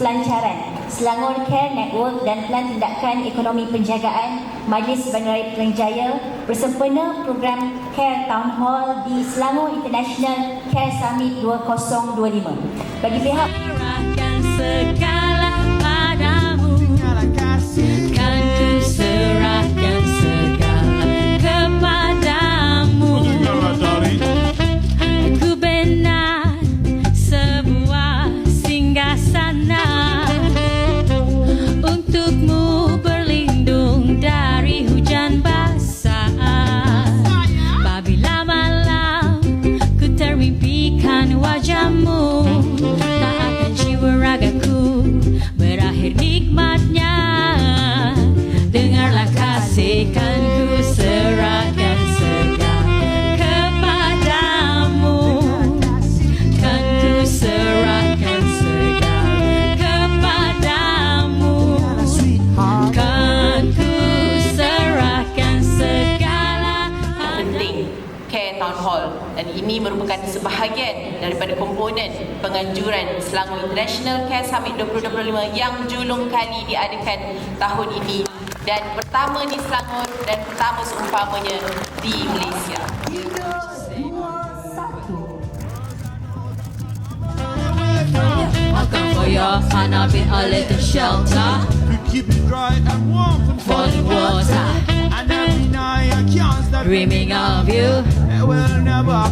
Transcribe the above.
Pelancaran, Selangor Care Network dan Pelan Tindakan Ekonomi Penjagaan Majlis Bandaraya Penang Jaya bersempena program Care Town Hall di Selangor International Care Summit 2025. Bagi pihak Kan ku serahkan segala kepadamu. Kan ku serahkan segala kepadamu. Kan ku serahkan segala penting Care Town Hall. Dan ini merupakan sebahagian daripada komponen penganjuran Selangor International Care Summit 2025 yang julung kali diadakan tahun ini dan pertama di Selangor dan pertama seumpamanya di Malaysia. Dreaming of you, It will never